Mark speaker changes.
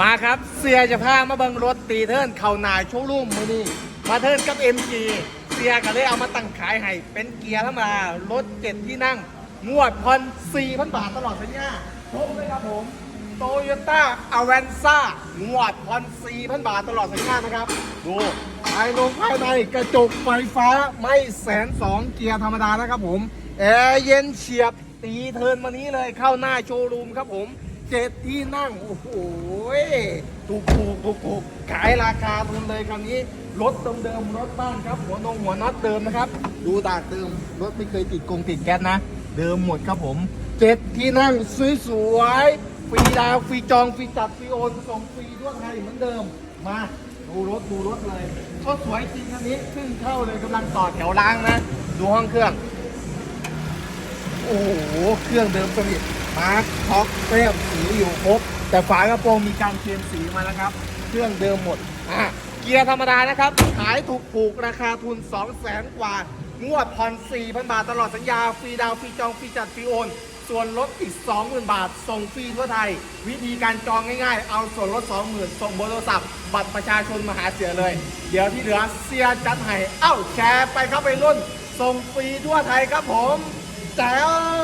Speaker 1: มาครับ เสียจะพามาเบิงรถตีเทิร์นเข่าหนายโชว์รูมมือนี่มาเทิร์นกับ MG เสียก็เลยเอามาตั้งขายให้ เป็นเกียร์ธรรมดารถเจ็ดที่นั่ง งวดพันสี่พันบาทตลอดสัญญาครบเลยครับผมโตโยต้าอเวนซ่างวดพันสี่พันบาทตลอดสัญญานะครับ ดูภายในภายในกระจกไฟฟ้าไม่แสนสองเกียร์ธรรมดานะครับผมแอร์เย็นเฉียบตีเทิร์นมานี้เลยเข้าหน้าโชว์รูมครับผม เจ็ดที่นั่ง โอ้โหถูกถูกถูกถูกขายราคาทุนเลยคำนี้รถเดิมๆรถบ้านครับ หัวนงหัวน็อตเดิมนะครับ ดูดากเดิมรถไม่เคยติดกงติดแก๊สนะ เดิมหมดครับผมเจ็ดที่นั่งสวยๆฟรีดาวฟรีจองฟรีจัดฟรีโอนส่งฟรีด้วยไทยเหมือนเดิมมาดูรถดูรถเลยก็สวยจริงคันนี้ขึ้นเข้าเลยกำลังต่อแถวล้างนะ ดูห้องเครื่อง โอ้โห เครื่องเดิมสนิท มาร์คท็อกเต้มสีอยู่ครบ แต่ฝากระโปรงมีการเคลมสีมาแล้วครับ เครื่องเดิมหมดอะเกียร์ธรรมดานะครับ ขายถูกผูกราคาทุน 2 0 0 0 0 0กว่า งวดผ่อน4,000 บาทตลอดสัญญา ฟรีดาวฟรีจอง ฟรีจัด ฟรีโอน ส่วนลดอีก 20,000 บาท ส่งฟรีทั่วไทย วิธีการจองง่ายๆ เอาส่วนลด 20,000 ส่งเบอร์โทรศัพท์ บัตรประชาชนมาหาเสียเลย เดี๋ยวที่เหลือเสียจัดให้ เอ้าแชร์ไปครับไปรุ่น ส่งฟรีทั่วไทยครับผมแจ๋ว